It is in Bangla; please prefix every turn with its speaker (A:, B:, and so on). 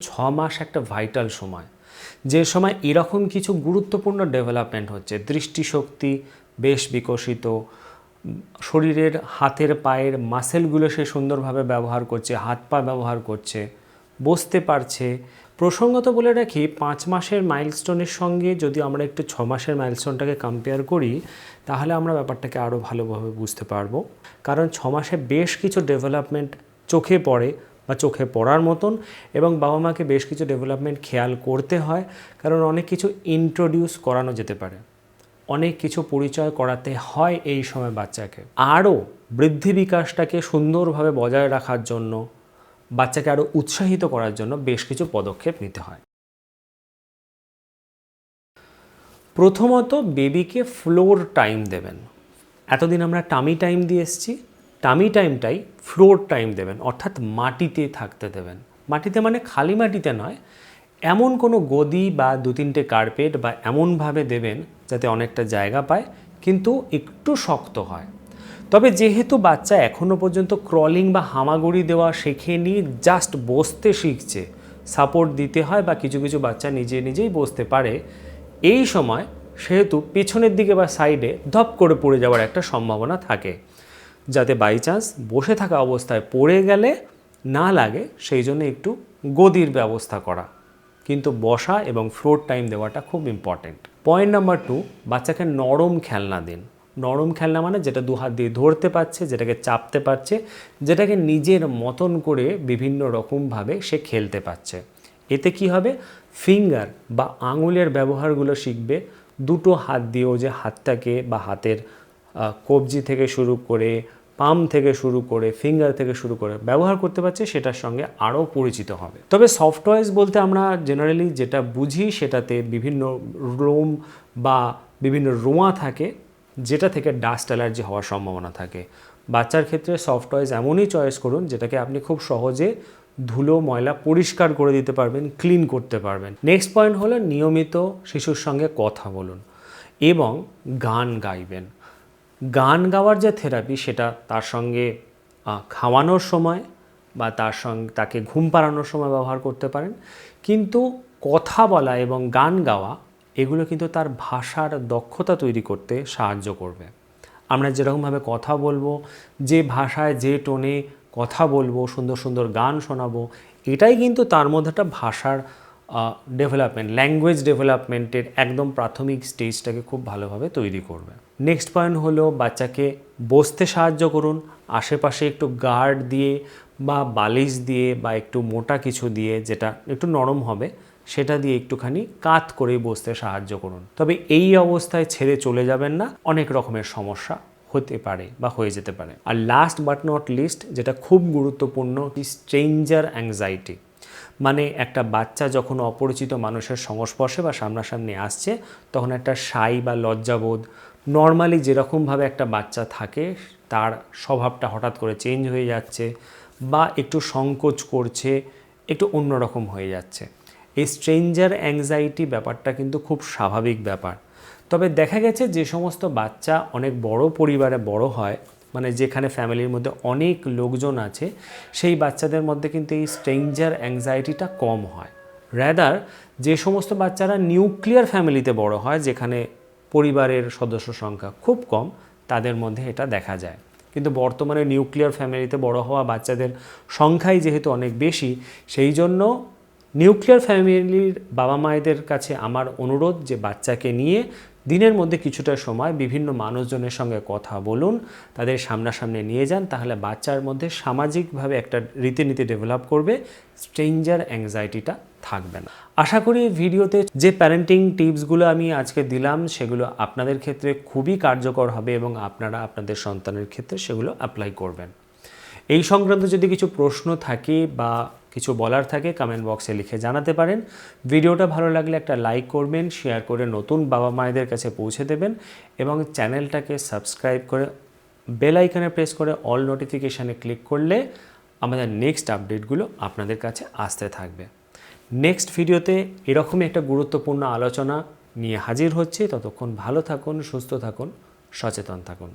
A: ছ মাস একটা ভাইটাল সময়। যে সময় এরকম কিছু গুরুত্বপূর্ণ ডেভেলপমেন্ট হচ্ছে, দৃষ্টিশক্তি বেশ বিকশিত, শরীরের হাতের পায়ের মাসেলগুলো সে সুন্দরভাবে ব্যবহার করছে, হাত পা ব্যবহার করছে, বসতে পারছে। প্রসঙ্গত বলে রাখি, পাঁচ মাসের মাইলস্টোনের সঙ্গে যদি আমরা একটু ছ মাসের মাইলস্টোনটাকে কম্পেয়ার করি, তাহলে আমরা ব্যাপারটাকে আরও ভালোভাবে বুঝতে পারব। কারণ ছ মাসে বেশ কিছু ডেভেলপমেন্ট চোখে পড়ে বা চোখে পড়ার মতন এবং বাবা মাকে বেশ কিছু ডেভেলপমেন্ট খেয়াল করতে হয়, কারণ অনেক কিছু ইন্ট্রোডিউস করানো যেতে পারে। অনেক কিছু পরিচয় করাতে হয় এই সময় বাচ্চাকে। আরও বৃদ্ধি বিকাশটাকে সুন্দরভাবে বজায় রাখার জন্য, বাচ্চাকে আরও উৎসাহিত করার জন্য বেশ কিছু পদক্ষেপ নিতে হয়। প্রথমত বেবিকে ফ্লোর টাইম দেবেন। এতদিন আমরা টামি টাইম দিয়ে এসেছি টামি টাইমটাই ফ্লোর টাইম দেবেন, অর্থাৎ মাটিতে থাকতে দেবেন। মাটিতে মানে খালি মাটিতে নয়, এমন কোনো গদি বা দু তিনটে কার্পেট বা এমনভাবে দেবেন যাতে অনেকটা জায়গা পায়, কিন্তু একটু শক্ত হয়। তবে যেহেতু বাচ্চা এখনও পর্যন্ত ক্রলিং বা হামাগুড়ি দেওয়া শেখেনি জাস্ট বসতে শিখছে সাপোর্ট দিতে হয় বা কিছু কিছু বাচ্চা নিজে নিজেই বসতে পারে, এই সময় সেহেতু পেছনের দিকে বা সাইডে ধপ করে পড়ে যাওয়ার একটা সম্ভাবনা থাকে। যাতে বাই চান্স বসে থাকা অবস্থায় পড়ে গেলে না লাগে, সেই জন্য একটু গদির ব্যবস্থা করা। কিন্তু বসা এবং ফ্লোর টাইম দেওয়াটা খুব ইম্পর্টেন্ট পয়েন্ট নাম্বার টু বাচ্চাকে নরম খেলনা দিন। নরম খেলনা মানে যেটা দু হাত দিয়ে ধরতে পারছে, যেটাকে চাপতে পারছে, যেটাকে নিজের মতন করে বিভিন্ন রকমভাবে সে খেলতে পারছে। এতে কি হবে? ফিঙ্গার বা আঙুলের ব্যবহারগুলো শিখবে। দুটো হাত দিয়েও যে হাতটাকে বা হাতের কবজি থেকে শুরু করে পাম থেকে শুরু করে ফিঙ্গার থেকে শুরু করে ব্যবহার করতে পারছে, সেটার সঙ্গে আরও পরিচিত হবে। তবে সফটওয়্যার্স বলতে আমরা জেনারেলি যেটা বুঝি সেটাতে বিভিন্ন রোম বা বিভিন্ন রোঁয়া থাকে, যেটা থেকে ডাস্ট অ্যালার্জি হওয়ার সম্ভাবনা থাকে। বাচ্চার ক্ষেত্রে সফটওয়্যার্স এমনই চয়েস করুন, যেটাকে আপনি খুব সহজে ধুলো, ময়লা পরিষ্কার করে দিতে পারবেন ক্লিন করতে পারবেন। নেক্সট পয়েন্ট হলো নিয়মিত শিশুর সঙ্গে কথা বলুন এবং গান গাইবেন। গান গাওয়ার যে থেরাপি, সেটা তার সঙ্গে খাওয়ানোর সময় বা তার সঙ্গে, তাকে ঘুম পাড়ানোর সময় ব্যবহার করতে পারেন। কিন্তু কথা বলা এবং গান গাওয়া, এগুলো কিন্তু তার ভাষার দক্ষতা তৈরি করতে সাহায্য করবে। আমরা যেরকমভাবে কথা বলব, যে ভাষায়, যে টোনে কথা বলব, সুন্দর সুন্দর গান শোনাবো, এটাই কিন্তু তার মধ্যে একটা ভাষার ডেভেলপমেন্ট ল্যাঙ্গুয়েজ ডেভেলপমেন্টের একদম প্রাথমিক স্টেজটাকে খুব ভালোভাবে তৈরি করবে। নেক্সট পয়েন্ট হলো বাচ্চাকে বসতে সাহায্য করুন, আশেপাশে একটু গার্ড দিয়ে বা বালিশ দিয়ে বা একটু মোটা কিছু দিয়ে যেটা একটু নরম হবে, সেটা দিয়ে একটুখানি কাত করে বসতে সাহায্য করুন। তবে এই অবস্থায় ছেড়ে চলে যাবেন না, অনেক রকমের সমস্যা হতে পারে বা হয়ে যেতে পারে। আর লাস্ট বাট নট লিস্ট যেটা খুব গুরুত্বপূর্ণ স্ট্রেঞ্জার অ্যাংজাইটি মানে একটা বাচ্চা যখন অপরিচিত মানুষের সংস্পর্শে বা সামনাসামনি আসছে, তখন একটা সাই বা লজ্জাবোধ। নর্মালি যেরকমভাবে একটা বাচ্চা থাকে, তার স্বভাবটা হঠাৎ করে চেঞ্জ হয়ে যাচ্ছে বা একটু সংকোচ করছে, একটু অন্যরকম হয়ে যাচ্ছে। এই স্ট্রেঞ্জার অ্যাংজাইটি ব্যাপারটা কিন্তু খুব স্বাভাবিক ব্যাপার। তবে দেখা গেছে যে সমস্ত বাচ্চা অনেক বড় পরিবারে বড় হয় মানে যেখানে ফ্যামিলির মধ্যে অনেক লোকজন আছে, সেই বাচ্চাদের মধ্যে কিন্তু এই স্ট্রেঞ্জার অ্যাংজাইটিটা কম হয়। র্যাদার যে সমস্ত বাচ্চারা নিউক্লিয়ার ফ্যামিলিতে বড় হয়, যেখানে পরিবারের সদস্য সংখ্যা খুব কম, তাদের মধ্যে এটা দেখা যায়। কিন্তু বর্তমানে নিউক্লিয়ার ফ্যামিলিতে বড় হওয়া বাচ্চাদের সংখ্যাই যেহেতু অনেক বেশি, সেই জন্য নিউক্লিয়ার ফ্যামিলির বাবা মায়েদের কাছে আমার অনুরোধ যে বাচ্চাকে নিয়ে দিনের মধ্যে কিছুটা সময় বিভিন্ন মানুষজনের সঙ্গে কথা বলুন, তাদের সামনাসামনি নিয়ে যান, তাহলে বাচ্চার মধ্যে সামাজিকভাবে একটা রীতিনীতি ডেভেলপ করবে স্ট্রেঞ্জার অ্যাংজাইটিটা থাকবে না। আশা করি ভিডিওতে যে প্যারেন্টিং টিপসগুলো আমি আজকে দিলাম, সেগুলো আপনাদের ক্ষেত্রে খুবই কার্যকর হবে এবং আপনারা আপনাদের সন্তানের ক্ষেত্রে সেগুলো অ্যাপ্লাই করবেন। এই সংক্রান্ত যদি কিছু প্রশ্ন থাকে বা কিছু বলার থাকে কমেন্ট বক্সে লিখে জানাতে পারেন। ভিডিওটা ভালো লাগলে একটা লাইক করবেন শেয়ার করে নতুন বাবা মায়েদের কাছে পৌঁছে দেবেন এবং চ্যানেলটাকে সাবস্ক্রাইব করে বেল আইকনে প্রেস করে অল নোটিফিকেশানে ক্লিক করলে আমাদের নেক্সট আপডেটগুলো আপনাদের কাছে আসতে থাকবে। নেক্সট ভিডিওতে এরকমই একটা গুরুত্বপূর্ণ আলোচনা নিয়ে হাজির হচ্ছে। ততক্ষণ ভালো থাকুন, সুস্থ থাকুন, সচেতন থাকুন।